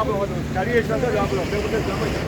Ready చేసినాక జాబ్లో లేకపోతే జాబ్ అయితే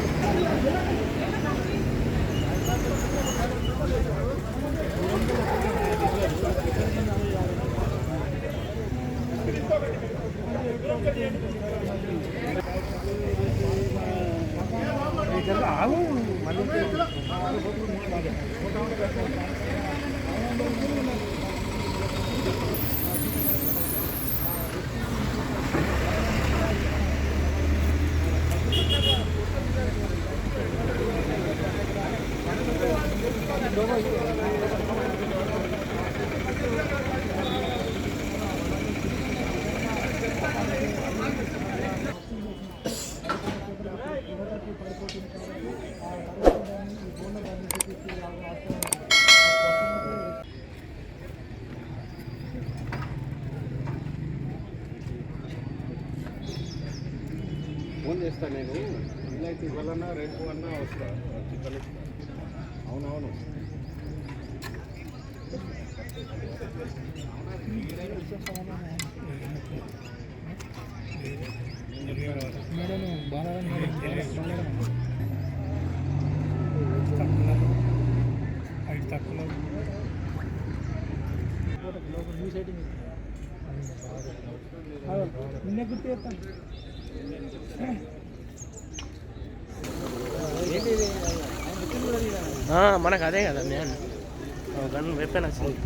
చేస్తాను నేను. వీలైతే ఇవ్వాలన్నా రేపు అన్నా వస్తా. వచ్చి కలుస్తా అవునవును. నిన్న గుర్తు చేస్తాను. మనకు అదే కదా మ్యాన్ గన్ వెపన్ వచ్చింది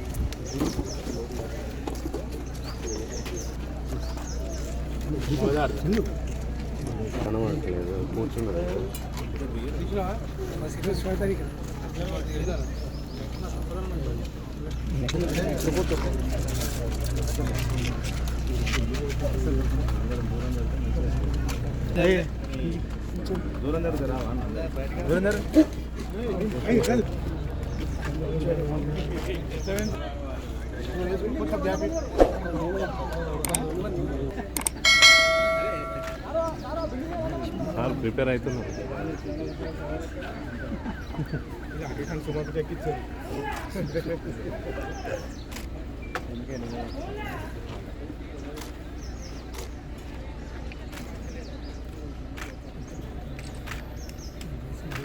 కనబడట్లేదు కూర్చున్నాడు దూరం సార్ దూరం జరుగు ప్రిపేర్ అవుతున్నారు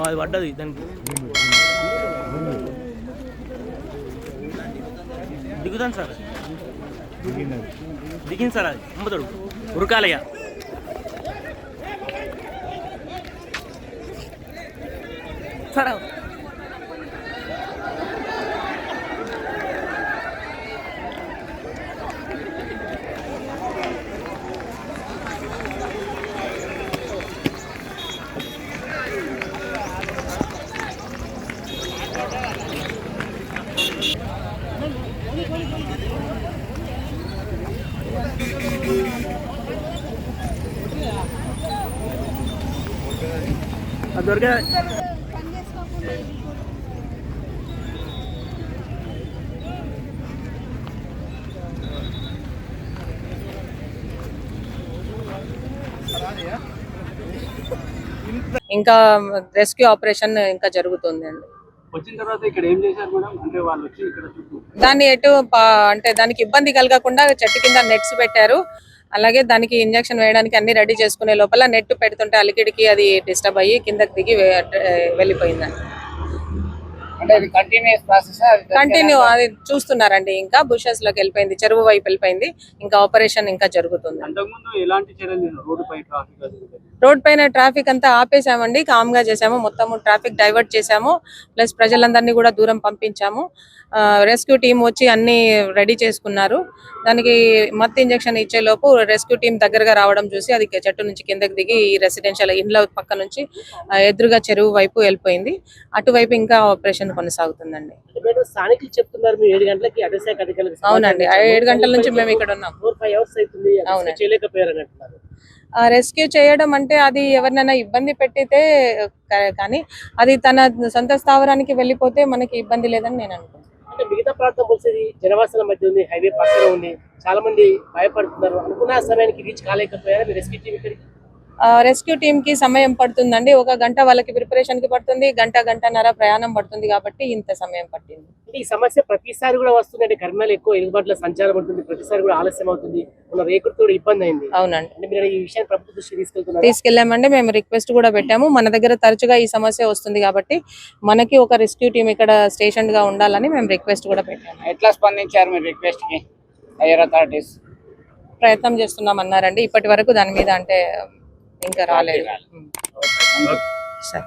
అది పడ్డది దానికి దిగుతాను సార్. దిగింది సార్ అది. అమ్ముతాడు ఉరకాలయ్య. సార్ అది ఇంకా రెస్క్యూ ఆపరేషన్ ఇంకా జరుగుతుంది అండి వచ్చిన తర్వాత ఇక్కడ ఏం చేశారు మేడం? అంటే వాళ్ళు వచ్చి ఇక్కడ చుట్టూ దాన్ని ఎటు అంటే దానికి ఇబ్బంది కలగకుండా చెట్టు కింద నెట్స్ పెట్టారు. అలాగే దానికి ఇంజక్షన్ వేయడానికి అన్ని రెడీ చేసుకునే లోపల నెట్ పెడుతుంటే అలికిడికి అది డిస్టర్బ్ అయ్యి కిందకి దిగి వెళ్ళిపోయిందండి. అంటే అది కంటిన్యూస్ ప్రాసెస్ కంటిన్యూ అది చూస్తున్నారండి. ఇంకా బుషెస్లోకి వెళ్ళిపోయింది చెరువు వైపు వెళ్ళిపోయింది. ఇంకా ఆపరేషన్ ఇంకా జరుగుతుంది. రోడ్ పైన ట్రాఫిక్ అంతా ఆపేసామండి కామ్గా చేసాము మొత్తం ట్రాఫిక్ డైవర్ట్ చేసాము ప్లస్ ప్రజలందరినీ కూడా దూరం పంపించాము. రెస్క్యూ టీం వచ్చి అన్ని రెడీ చేసుకున్నారు. దానికి మత్తు ఇంజెక్షన్ ఇచ్చే లోపు రెస్క్యూ టీం దగ్గరగా రావడం చూసి అది చెట్టు నుంచి కిందకి దిగి ఈ రెసిడెన్షియల్ ఇండ్ల పక్క నుంచి ఎదురుగా చెరువు వైపు వెళ్ళిపోయింది. అటువైపు ఇంకా ఆపరేషన్ కొనసాగుతుందండి. స్థానికులు చెప్తున్నారు ఏడు గంటలకి అటవీ శాఖ అధికారులకు అవునండి. ఏడు గంటల నుంచి మేము ఇక్కడ ఉన్నాం. ఫోర్ ఫైవ్ అవర్స్ అవుతుంది. చేయలేకపోయారు రెస్క్యూ చేయడం అంటే అది ఎవరినైనా ఇబ్బంది పెట్టితే కానీ అది తన సొంత స్థావరానికి వెళ్ళిపోతే మనకి ఇబ్బంది లేదని నేను అనుకుంటున్నాను. అంటే మిగతా ప్రాంతం పోల్చేది జనవాసాల మధ్య ఉంది హైవే పక్కన ఉంది చాలా మంది భయపడుతున్నారు. అనుకున్న సమయానికి రీచ్ కాలేకపోయారా? రెస్క్యూ టీం ఇక్కడికి? రెస్క్యూ టీమ్కి సమయం పడుతుందండి. ఒక గంట వాళ్ళకి ప్రిపరేషన్కి పడుతుంది గంట గంటన్నర ప్రయాణం పడుతుంది కాబట్టి ఇంత సమయం పట్టింది. ఈ సమస్య ప్రతిసారి కూడా వస్తుంది కర్మాలు ఎక్కువ ఎలుగుబాట్ల సంచారం ఉంటుంది ప్రతిసారి కూడా ఆలస్యం అవుతుంది. మన కూడా ఇబ్బంది అయింది. అవునండి. అంటే మీరు ఈ విషయాన్ని ప్రభుత్వ దృష్టికి తీసుకెళ్తున్నారు? తీసుకెళ్ళామండి. మేము రిక్వెస్ట్ కూడా పెట్టాము. మన దగ్గర తరచుగా ఈ సమస్య వస్తుంది కాబట్టి మనకి ఒక రెస్క్యూ టీం ఇక్కడ స్టేషన్గా ఉండాలని మేము రిక్వెస్ట్ కూడా పెట్టాము. ఎట్లా స్పందించారు మీరు రిక్వెస్ట్కి? హైయర్ అథారిటీస్ ప్రయత్నం చేస్తున్నాం అన్నారండి ఇప్పటి వరకు దాని మీద అంటే ఇంకా రాలేదు సరే